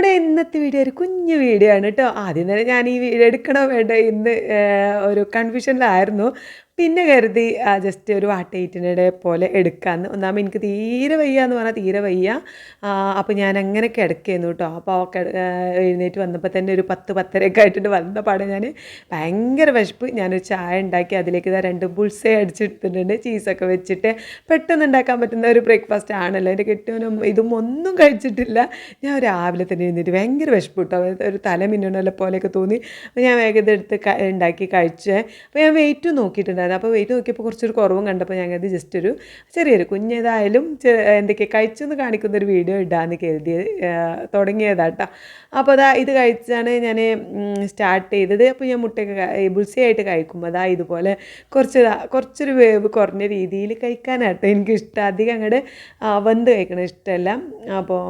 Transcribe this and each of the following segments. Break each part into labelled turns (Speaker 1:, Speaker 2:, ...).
Speaker 1: നമ്മുടെ ഇന്നത്തെ വീഡിയോ ഒരു കുഞ്ഞു വീഡിയോ ആണ് കേട്ടോ ആദ്യം തന്നെ ഞാൻ ഈ വീഡിയോ എടുക്കണോ വേണ്ട ഇന്ന് ഒരു കൺഫ്യൂഷനിലായിരുന്നു പിന്നെ കരുതി ജസ്റ്റ് ഒരു വാട്ടേറ്റിനിടെ പോലെ എടുക്കാമെന്ന് ഒന്നാമത് എനിക്ക് തീരെ വയ്യ എന്ന് പറഞ്ഞാൽ തീരെ വയ്യ. അപ്പോൾ ഞാൻ അങ്ങനെ കിടക്കുന്നു കേട്ടോ അപ്പോൾ എഴുന്നേറ്റ് വന്നപ്പോൾ തന്നെ ഒരു പത്ത് പത്തരയൊക്കെ ആയിട്ടുണ്ട്. വന്ന പാടെ ഞാൻ ഭയങ്കര വിശപ്പ്. ഞാനൊരു ചായ ഉണ്ടാക്കി അതിലേക്ക് ഇതാ രണ്ട് ബുൾസേ അടിച്ചെടുത്തിട്ടുണ്ട് ചീസൊക്കെ വെച്ചിട്ട് പെട്ടെന്ന് ഉണ്ടാക്കാൻ പറ്റുന്ന ഒരു ബ്രേക്ക്ഫാസ്റ്റ് ആണല്ലോ. എന്റെ കെട്ടിയവനും ഇതും ഒന്നും കഴിച്ചിട്ടില്ല. ഞാൻ രാവിലെ തന്നെ എഴുന്നേറ്റ് ഭയങ്കര വിശപ്പ് കിട്ടും ഒരു തല മിന്നണല്ലോ പോലെയൊക്കെ തോന്നി. ഞാൻ വേഗം ഇതെടുത്ത് ഉണ്ടാക്കി കഴിച്ചേ. അപ്പോൾ ഞാൻ വെയിറ്റും നോക്കിയിട്ടുണ്ടായിരുന്നു അപ്പോൾ വെയിറ്റ് നോക്കിയപ്പോൾ കുറച്ചൊരു കുറവും കണ്ടപ്പോൾ ഞങ്ങൾ ജസ്റ്റ് ഒരു ചെറിയൊരു കുഞ്ഞേതായാലും എന്തൊക്കെ കഴിച്ചെന്ന് കാണിക്കുന്ന ഒരു വീഡിയോ ഇടാമെന്ന് കരുതി തുടങ്ങിയതാട്ടോ. അപ്പോൾ അതാ ഇത് കഴിച്ചാണ് ഞാൻ സ്റ്റാർട്ട് ചെയ്തത്. അപ്പോൾ ഞാൻ മുട്ടയൊക്കെ ബുൾസയായിട്ട് കഴിക്കുമ്പോൾ അതാ ഇതുപോലെ കുറച്ച് കുറച്ചൊരു വേവ് കുറഞ്ഞ രീതിയിൽ കഴിക്കാനാട്ടോ എനിക്കിഷ്ടം. അധികം അങ്ങോട്ട് വെന്ത് കഴിക്കണം ഇഷ്ടമല്ല അപ്പോൾ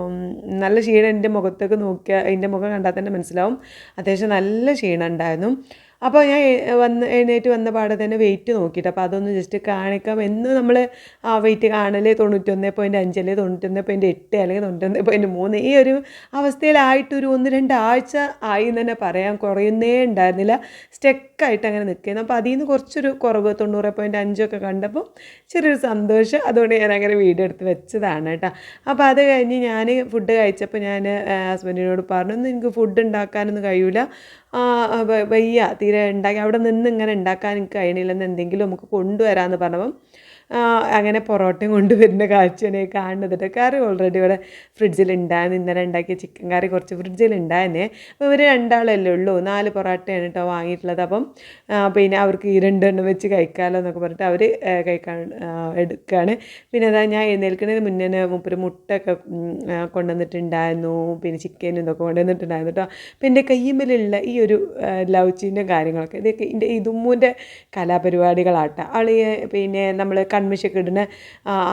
Speaker 1: നല്ല ക്ഷീണം എന്റെ മുഖത്തൊക്കെ നോക്കിയാൽ എന്റെ മുഖം കണ്ടാൽ തന്നെ മനസ്സിലാവും. അത്യാവശ്യം നല്ല ക്ഷീണം ഉണ്ടായിരുന്നു. അപ്പോൾ ഞാൻ വന്ന് എഴുന്നേറ്റ് വന്ന പാടെ തന്നെ വെയിറ്റ് നോക്കിയിട്ട് അപ്പോൾ അതൊന്ന് ജസ്റ്റ് കാണിക്കാം. എന്ന് നമ്മൾ ആ വെയിറ്റ് കാണലേ തൊണ്ണൂറ്റൊന്ന് പോയിന്റ് അഞ്ചല്ലേ തൊണ്ണൂറ്റൊന്ന് പോയിന്റ് എട്ട് അല്ലെങ്കിൽ തൊണ്ണൂറ്റൊന്ന് പോയിന്റ് മൂന്ന് ഈ ഒരു അവസ്ഥയിലായിട്ടൊരു ഒന്ന് രണ്ടാഴ്ച ആയി എന്ന് തന്നെ പറയാം കുറയുന്നേ ഉണ്ടായിരുന്നില്ല. സ്റ്റെക്കായിട്ട് അങ്ങനെ നിൽക്കുന്നു. അപ്പോൾ അതിൽ നിന്ന് കുറച്ചൊരു കുറവ് തൊണ്ണൂറ് പോയിന്റ് അഞ്ചൊക്കെ കണ്ടപ്പോൾ ചെറിയൊരു സന്തോഷം. അതുകൊണ്ട് ഞാൻ അങ്ങനെ വീഡിയോ എടുത്ത് വെച്ചതാണ് കേട്ടോ. അപ്പോൾ അത് കഴിഞ്ഞ് ഞാൻ ഫുഡ് കഴിച്ചപ്പോൾ ഞാൻ ഹസ്ബൻഡിനോട് പറഞ്ഞു എനിക്ക് ഫുഡ് ഉണ്ടാക്കാനൊന്നും കഴിയൂല. ആ, വ- വയ്യ തീരെ ഉണ്ടാക്കി അവിടെ നിന്ന് ഇങ്ങനെ ഉണ്ടാക്കാൻ എനിക്ക് കഴിയണില്ലെന്ന് എന്തെങ്കിലും നമുക്ക് കൊണ്ടുവരാമെന്ന് പറഞ്ഞപ്പം അങ്ങനെ പൊറോട്ടയും കൊണ്ടുവരുന്ന കാഴ്ചയാണ് ഈ കാണുന്നത് കറി ഓൾറെഡി ഇവിടെ ഫ്രിഡ്ജിലുണ്ടായിരുന്നു ഇന്നലെ ഉണ്ടാക്കിയ ചിക്കൻ കറി കുറച്ച് ഫ്രിഡ്ജിൽ ഫ്രിഡ്ജിലുണ്ടായിരുന്നേ അപ്പോൾ ഇവർ രണ്ടാളല്ലേ ഉള്ളൂ. നാല് പൊറോട്ടയാണ് കേട്ടോ വാങ്ങിയിട്ടുള്ളത്. അപ്പം പിന്നെ അവർക്ക് ഈ രണ്ടെണ്ണം വെച്ച് കഴിക്കാമല്ലോ എന്നൊക്കെ പറഞ്ഞിട്ട് അവർ കഴിക്കാൻ എടുക്കുകയാണ് പിന്നെ അതാ ഞാൻ എഴുന്നേൽക്കുന്നതിന് മുന്നേ മുപ്പര് മുട്ടയൊക്കെ കൊണ്ടുവന്നിട്ടുണ്ടായിരുന്നു. പിന്നെ ചിക്കനും ഇതൊക്കെ കൊണ്ടുവന്നിട്ടുണ്ടായിരുന്നു കേട്ടോ. അപ്പം എന്റെ ഈ ഒരു ലൗച്ചിന്റെ കാര്യങ്ങളൊക്കെ. ഇതൊക്കെ ഇതിന്റെ ഇതുമ്മൂന്റെ കലാപരിപാടികളാട്ട. അളി പിന്നെ നമ്മൾ കൺമിശൊക്കെ ഇടുന്ന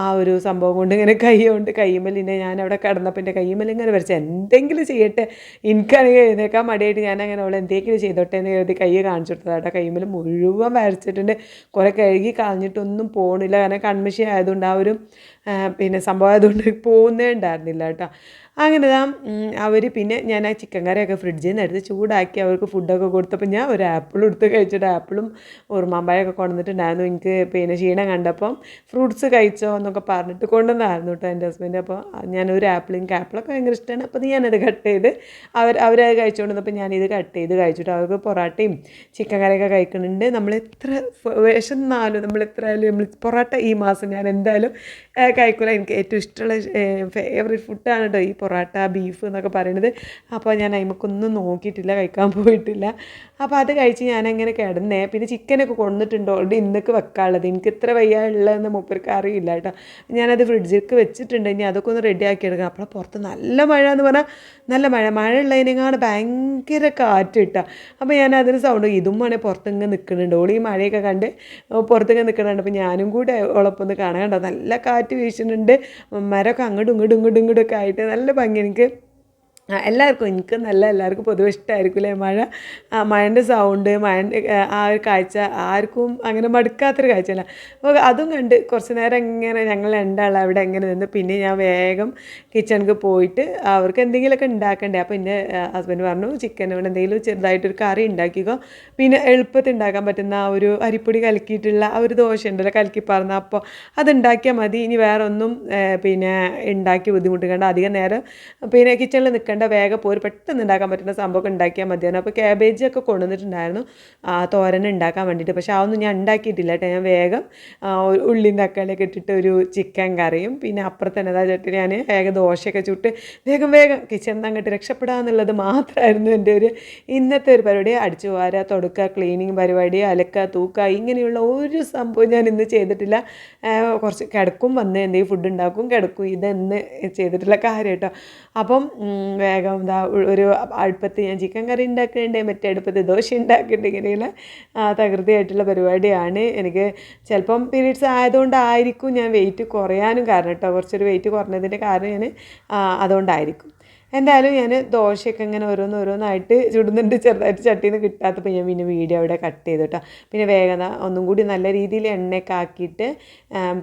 Speaker 1: ആ ഒരു സംഭവം കൊണ്ട് ഇങ്ങനെ കൈ കൊണ്ട് കയ്യുമ്മലിനെ ഞാൻ അവിടെ കിടന്നപ്പോൾ എന്റെ കയ്യുമ്മൽ ഇങ്ങനെ വരച്ച് എന്തെങ്കിലും ചെയ്യട്ടെ എനിക്കാണെങ്കിൽ എഴുന്നേക്കാൻ മടിയായിട്ട് ഞാൻ അങ്ങനെ അവളെ എന്തെങ്കിലും ചെയ്തോട്ടെ എന്ന് കരുതി കൈ കാണിച്ചു കൊടുത്തതാട്ടോ. കയ്യുമ്മൽ മുഴുവൻ വരച്ചിട്ടുണ്ട്. കുറേ കഴുകി കളഞ്ഞിട്ടൊന്നും പോകണില്ല കാരണം കൺമിശ ആയതുകൊണ്ട് ആ ഒരു പിന്നെ സംഭവം ആയതുകൊണ്ട് പോകുന്നേ ഉണ്ടായിരുന്നില്ല കേട്ടോ. അങ്ങനെ താ അവർ പിന്നെ ഞാൻ ആ ചിക്കൻ കറിയൊക്കെ ഫ്രിഡ്ജിൽ നിന്ന് എടുത്ത് ചൂടാക്കി അവർക്ക് ഫുഡൊക്കെ കൊടുത്തപ്പോൾ ഞാൻ ഒരു ആപ്പിൾ എടുത്ത് കഴിച്ചിട്ട് ആപ്പിളും ഉറുമാമ്പായൊക്കെ കൊണ്ടുവന്നിട്ടുണ്ടായിരുന്നു. എനിക്ക് പിന്നെ ക്ഷീണം കണ്ടപ്പം ഫ്രൂട്ട്സ് കഴിച്ചോ എന്നൊക്കെ പറഞ്ഞിട്ട് കൊണ്ടുവന്നായിരുന്നു കേട്ടോ എന്റെ ഹസ്ബൻഡ് അപ്പോൾ ഞാൻ ഒരു ആപ്പിൾ എനിക്ക് ആപ്പിളൊക്കെ ഭയങ്കര ഇഷ്ടമാണ് അപ്പോൾ ഞാനത് കട്ട് ചെയ്ത് അവർ അവരത് കഴിച്ചുകൊണ്ടിരുന്നപ്പോൾ ഞാനിത് കട്ട് ചെയ്ത് കഴിച്ചിട്ട് അവർക്ക് പൊറോട്ടയും ചിക്കൻ കറിയൊക്കെ കഴിക്കുന്നുണ്ട്. നമ്മൾ എത്ര വിശന്നാലും നമ്മൾ എത്ര ആയാലും നമ്മൾ പൊറോട്ട ഈ മാസം ഞാൻ എന്തായാലും കഴിക്കില്ല എനിക്ക് ഏറ്റവും ഇഷ്ടമുള്ള ഫേവറേറ്റ് ഫുഡാണ് കേട്ടോ ഈ പൊറോട്ട ബീഫ് എന്നൊക്കെ പറയണത്. അപ്പോൾ ഞാൻ അതിമക്കൊന്നും നോക്കിയിട്ടില്ല കഴിക്കാൻ പോയിട്ടില്ല. അപ്പോൾ അത് കഴിച്ച് ഞാനങ്ങനെ കിടന്നേ. പിന്നെ ചിക്കനൊക്കെ കൊണ്ടിട്ടുണ്ട് ഓൾറെഡി ഇന്നൊക്കെ വെക്കാനുള്ളത്. എനിക്ക് ഇത്ര വയ്യ ഉള്ളതെന്ന് മൂപ്പർക്ക് അറിയില്ല കേട്ടോ. ഞാനത് ഫ്രിഡ്ജിലേക്ക് വെച്ചിട്ടുണ്ട്. ഇനി അതൊക്കെ ഒന്ന് റെഡി ആക്കി എടുക്കാം അപ്പോൾ പുറത്ത് നല്ല മഴ എന്ന് പറഞ്ഞാൽ നല്ല മഴ. മഴ ഉള്ളതിനെങ്ങാണ് ഭയങ്കര കാറ്റ് കിട്ടുക അപ്പോൾ ഞാൻ അതിന് സൗണ്ട് ഇതും വേണേൽ പുറത്തിങ്ങനെ നിൽക്കുന്നുണ്ട് ഓളി മഴയൊക്കെ കണ്ട് പുറത്തിങ്ങനെ നിൽക്കുന്നുണ്ട് അപ്പോൾ ഞാനും കൂടെ ഉളപ്പൊന്ന് കാണാൻ കണ്ടോ നല്ല കാറ്റ് വീശുന്നുണ്ട്. മരമൊക്കെ അങ്ങോട്ടും ഇങ്ങോട്ടും ഇങ്ങോട്ടും ഇങ്ങോട്ടും ഒക്കെ ആയിട്ട് നല്ല ഭംഗി. എനിക്ക് എല്ലാവർക്കും എനിക്ക് നല്ല എല്ലാവർക്കും പൊതുവെ ഇഷ്ടമായിരിക്കും അല്ലേ മഴ മഴന്റെ സൗണ്ട് മഴന്റെ ആ ഒരു കാഴ്ച ആർക്കും അങ്ങനെ മടുക്കാത്തൊരു കാഴ്ചയല്ല. അപ്പോൾ അതും കണ്ട് കുറച്ച് നേരം ഇങ്ങനെ ഞങ്ങൾ രണ്ടാളും അവിടെ എങ്ങനെ നിന്ന് പിന്നെ ഞാൻ വേഗം കിച്ചണിക്ക് പോയിട്ട് അവർക്ക് എന്തെങ്കിലുമൊക്കെ ഉണ്ടാക്കണ്ടേ? അപ്പോൾ എന്റെ ഹസ്ബൻഡ് പറഞ്ഞു ചിക്കൻ കൊണ്ട് എന്തെങ്കിലും ചെറുതായിട്ടൊരു കറി ഉണ്ടാക്കിക്കോ. പിന്നെ എളുപ്പത്തിൽ ഉണ്ടാക്കാൻ പറ്റുന്ന ആ ഒരു അരിപ്പൊടി കലക്കിയിട്ടുള്ള ആ ഒരു ദോശ ഉണ്ടല്ലോ കലക്കി പറഞ്ഞ അപ്പോൾ അതുണ്ടാക്കിയാൽ മതി. ഇനി വേറെ ഒന്നും പിന്നെ ഉണ്ടാക്കി ബുദ്ധിമുട്ടിക്കേണ്ട. അധികം നേരം പിന്നെ കിച്ചണിൽ നിൽക്കേണ്ട വേഗം പോയി പെട്ടെന്ന് ഉണ്ടാക്കാൻ പറ്റുന്ന സംഭവമൊക്കെ ഉണ്ടാക്കിയാൽ മതിയാണ് അപ്പോൾ ക്യാബേജ് ഒക്കെ കൊണ്ടുവന്നിട്ടുണ്ടായിരുന്നു. ആ, തോരൻ ഉണ്ടാക്കാൻ വേണ്ടിയിട്ട്. പക്ഷേ അതൊന്നും ഞാൻ ഉണ്ടാക്കിയിട്ടില്ല കേട്ടോ. ഞാൻ വേഗം ഉള്ളിയും തക്കാളിയൊക്കെ ഇട്ടിട്ട് ഒരു ചിക്കൻ കറിയും പിന്നെ അപ്പുറത്ത് തന്നെ ചേട്ടി. ഞാൻ വേഗം ദോശയൊക്കെ ചുട്ട് വേഗം വേഗം കിച്ചണിൽ നിന്ന് അങ്ങോട്ട് രക്ഷപ്പെടാന്നുള്ളത് മാത്രമായിരുന്നു എന്റെ ഒരു ഇന്നത്തെ ഒരു പരിപാടി. അടിച്ചു വാരുക തുടക്കുക ക്ലീനിങ് പരിപാടി അലക്കുക തൂക്കുക ഇങ്ങനെയുള്ള ഒരു സംഭവം ഞാൻ ഇന്ന് ചെയ്തിട്ടില്ല. കുറച്ച് കിടക്കും വന്ന് എന്തെങ്കിലും ഫുഡ് ഉണ്ടാക്കും കിടക്കും. ഇതെന്ന് ചെയ്തിട്ടുള്ള കാര്യം കേട്ടോ. അപ്പം വേഗം ഇതാ ഒരു അടുപ്പത്ത് ഞാൻ ചിക്കൻ കറി ഉണ്ടാക്കുന്നുണ്ട് മറ്റേ അടുപ്പത്ത് ദോശ ഉണ്ടാക്കുന്നുണ്ട് ഇങ്ങനെയുള്ള തകൃതിയായിട്ടുള്ള പരിപാടിയാണ് എനിക്ക് ചിലപ്പം പീരീഡ്സ് ആയതുകൊണ്ടായിരിക്കും ഞാൻ വെയിറ്റ് കുറയാനും കാരണം കേട്ടോ കുറച്ചൊരു വെയിറ്റ് കുറഞ്ഞതിന്റെ കാരണം ഞാൻ അതുകൊണ്ടായിരിക്കും എന്തായാലും ഞാൻ ദോശയൊക്കെ ഇങ്ങനെ ഓരോന്ന് ഓരോന്നായിട്ട് ചുടുന്നുണ്ട് ചെറുതായിട്ട് ചട്ടിയിൽ നിന്ന് കിട്ടാത്തപ്പോൾ ഞാൻ പിന്നെ വീഡിയോ അവിടെ കട്ട് ചെയ്തു കേട്ടോ പിന്നെ വേഗത ഒന്നും കൂടി നല്ല രീതിയിൽ എണ്ണയൊക്കെ ആക്കിയിട്ട്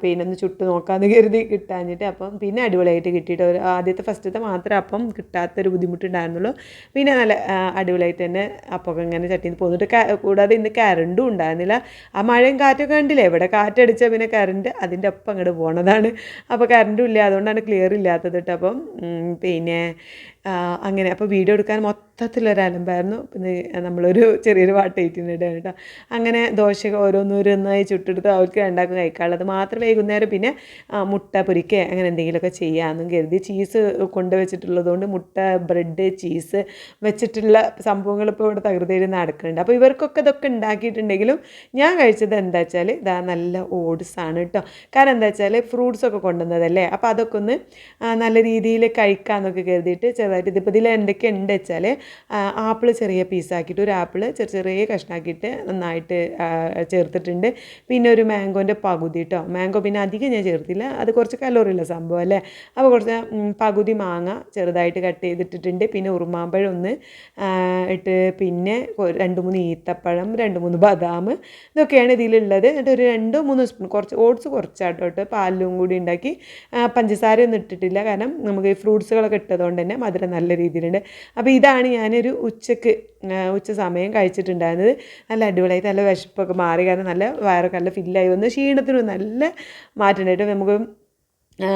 Speaker 1: പിന്നെ ഒന്ന് ചുട്ട് നോക്കാമെന്ന് കരുതി കിട്ടാഞ്ഞിട്ട് അപ്പം പിന്നെ അടിപൊളിയായിട്ട് കിട്ടിയിട്ട് ഒരു ആദ്യത്തെ ഫസ്റ്റത്തെ മാത്രമേ അപ്പം കിട്ടാത്തൊരു ബുദ്ധിമുട്ടുണ്ടായിരുന്നുള്ളൂ. പിന്നെ നല്ല അടിപൊളിയായിട്ട് തന്നെ അപ്പൊക്കെ ഇങ്ങനെ ചട്ടിയിൽ നിന്ന് പോന്നിട്ട് കൂടാതെ ഇന്ന് കറണ്ടും ഉണ്ടായിരുന്നില്ല. ആ മഴയും കാറ്റൊക്കെ കണ്ടില്ലേ? ഇവിടെ കാറ്റടിച്ചാൽ പിന്നെ കറണ്ട് അതിന്റെ ഒപ്പം അങ്ങോട്ട് പോണതാണ്. അപ്പോൾ കറണ്ടും ഇല്ല അതുകൊണ്ടാണ് ക്ലിയർ ഇല്ലാത്തത് കേട്ടോ അപ്പം പിന്നെ അങ്ങനെ. അപ്പോൾ വീഡിയോ എടുക്കാൻ മൊത്തത്തിലൊരു അലമ്പായിരുന്നു പിന്നെ നമ്മളൊരു ചെറിയൊരു പാട്ട് ഏറ്റിനിടാണ് കേട്ടോ. അങ്ങനെ ദോശ ഓരോന്നോരോന്നായി ചുട്ടെടുത്ത് അവർക്ക് രണ്ടാക്കും കഴിക്കാനുള്ളത്. മാത്രം വൈകുന്നേരം പിന്നെ മുട്ട പൊരിക്കുക അങ്ങനെ എന്തെങ്കിലുമൊക്കെ ചെയ്യാമെന്നും കരുതി ചീസ് കൊണ്ടുവച്ചിട്ടുള്ളതുകൊണ്ട് മുട്ട ബ്രെഡ് ചീസ് വെച്ചിട്ടുള്ള സംഭവങ്ങൾ ഇപ്പോൾ ഇവിടെ തകൃതിയിൽ നടക്കുന്നുണ്ട്. അപ്പോൾ ഇവർക്കൊക്കെ ഇതൊക്കെ ഉണ്ടാക്കിയിട്ടുണ്ടെങ്കിലും ഞാൻ കഴിച്ചത് എന്താ വെച്ചാൽ ഇതാ നല്ല ഓട്സ് ആണ് കേട്ടോ. കാരണം എന്താ വെച്ചാൽ ഫ്രൂട്ട്സൊക്കെ കൊണ്ടുവന്നതല്ലേ? അപ്പോൾ അതൊക്കെ ഒന്ന് നല്ല രീതിയിൽ കഴിക്കാമെന്നൊക്കെ കരുതിയിട്ട് ചെറുതായിട്ട് ഇതിപ്പോൾ ഇതിൽ എന്തൊക്കെ ഉണ്ട് വെച്ചാൽ ആപ്പിൾ ചെറിയ പീസാക്കിയിട്ട് ഒരു ആപ്പിൾ ചെറിയ ചെറിയ കഷ്ണാക്കിയിട്ട് നന്നായിട്ട് ചേർത്തിട്ടുണ്ട്. പിന്നെ ഒരു മാംഗോന്റെ പകുതി കേട്ടോ മാംഗോ പിന്നെ അധികം ഞാൻ ചേർത്തില്ല. അത് കുറച്ച് കലോറി ഉള്ള സംഭവം അല്ലേ? അപ്പോൾ കുറച്ച് പകുതി മാങ്ങ ചെറുതായിട്ട് കട്ട് ചെയ്തിട്ടിട്ടുണ്ട്. പിന്നെ ഉറുമാമ്പഴം ഒന്ന് ഇട്ട് പിന്നെ രണ്ട് മൂന്ന് ഈത്തപ്പഴം രണ്ട് മൂന്ന് ബദാം ഇതൊക്കെയാണ് ഇതിലുള്ളത്. എന്നിട്ട് ഒരു രണ്ടോ മൂന്നോ സ്പൂൺ കുറച്ച് ഓട്സ് കുറച്ചാട്ടോ ഇട്ട് പാലിലും കൂടി ഉണ്ടാക്കി പഞ്ചസാരയൊന്നും ഇട്ടിട്ടില്ല. കാരണം നമുക്ക് ഈ ഫ്രൂട്ട്സുകളൊക്കെ ഇട്ടതുകൊണ്ട് തന്നെ മധുരം നല്ല രീതിയിലുണ്ട്. അപ്പോൾ ഇതാണ് ഞാനൊരു ഉച്ചയ്ക്ക് ഉച്ച സമയം കഴിച്ചിട്ടുണ്ടായിരുന്നത്. നല്ല അടിപൊളിയായിട്ട് നല്ല വിശപ്പൊക്കെ മാറി. കാരണം നല്ല വയറൊക്കെ നല്ല ഫില്ലായി വന്ന് ക്ഷീണത്തിനും നല്ല മാറ്റം ഉണ്ടായിട്ട് നമുക്ക് ആ,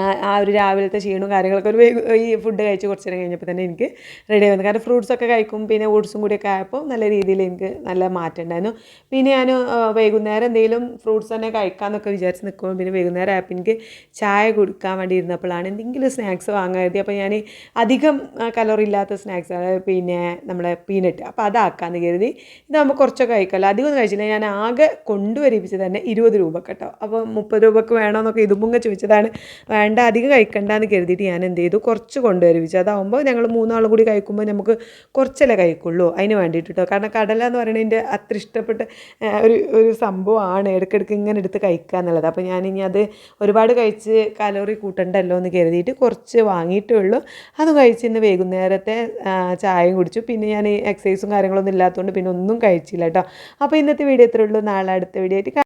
Speaker 1: ഒരു രാവിലത്തെ ക്ഷീണവും കാര്യങ്ങളൊക്കെ ഒരു ഈ ഫുഡ് കഴിച്ച് കുറച്ച് നേരം കഴിഞ്ഞപ്പോൾ തന്നെ എനിക്ക് റെഡി ആയിരുന്നു കാരണം ഫ്രൂട്ട്സൊക്കെ കഴിക്കും പിന്നെ ഓട്സും കൂടിയൊക്കെ ആയപ്പോൾ നല്ല രീതിയിൽ എനിക്ക് നല്ല മാറ്റം ഉണ്ടായിരുന്നു. പിന്നെ ഞാൻ വൈകുന്നേരം എന്തെങ്കിലും ഫ്രൂട്ട്സ് തന്നെ കഴിക്കാമെന്നൊക്കെ വിചാരിച്ച് നിൽക്കുമ്പോൾ പിന്നെ വൈകുന്നേരം ആയപ്പോൾ എനിക്ക് ചായ കുടിക്കാൻ വേണ്ടി ഇരുന്നപ്പോഴാണ് എന്തെങ്കിലും സ്നാക്സ് വാങ്ങാൻ കരുതി. അപ്പോൾ ഞാൻ അധികം കലോറി ഇല്ലാത്ത സ്നാക്സ് പിന്നെ നമ്മുടെ പീനട്ട് അപ്പോൾ അതാക്കാമെന്ന് കരുതി. ഇതാകുമ്പോൾ കുറച്ചൊക്കെ കഴിക്കാമല്ലോ അധികം ഒന്നും കഴിച്ചില്ല. ഞാൻ ആകെ കൊണ്ടുവരിപ്പിച്ചത് തന്നെ ഇരുപത് രൂപ കേട്ടോ. അപ്പോൾ മുപ്പത് രൂപക്ക് വേണമെന്നൊക്കെ ഇതുമുങ്ങ ചോദിച്ചതാണ്. വേണ്ട അധികം കഴിക്കണ്ട എന്ന് കരുതിയിട്ട് ഞാൻ എന്ത് ചെയ്തു? കുറച്ച് കൊണ്ടുവരിപ്പിച്ചു അതാവുമ്പോൾ ഞങ്ങൾ മൂന്നാളും കൂടി കഴിക്കുമ്പോൾ നമുക്ക് കുറച്ചല്ലേ കഴിക്കുള്ളൂ. അതിന് വേണ്ടിയിട്ട്? കേട്ടോ കാരണം കടല എന്ന് പറയുന്നതിന്റെ അത്ര ഇഷ്ടപ്പെട്ട ഒരു ഒരു സംഭവമാണ്. ഇടയ്ക്കിടയ്ക്ക് ഇങ്ങനെ എടുത്ത് കഴിക്കുക എന്നുള്ളത്. അപ്പോൾ ഞാൻ ഇനി അത് ഒരുപാട് കഴിച്ച് കലോറി കൂട്ടണ്ടല്ലോ എന്ന് കരുതിയിട്ട് കുറച്ച് വാങ്ങിയിട്ടേ ഉള്ളൂ. അത് കഴിച്ച് ഇന്ന് വൈകുന്നേരത്തെ ചായയും കുടിച്ചു. പിന്നെ ഞാൻ എക്സസൈസും കാര്യങ്ങളൊന്നും ഇല്ലാത്തതുകൊണ്ട് പിന്നെ ഒന്നും കഴിച്ചില്ല കേട്ടോ. അപ്പോൾ ഇന്നത്തെ വീഡിയോ ഇത്രേ ഉള്ളൂ. നാളെ അടുത്ത വീഡിയോ ആയിട്ട്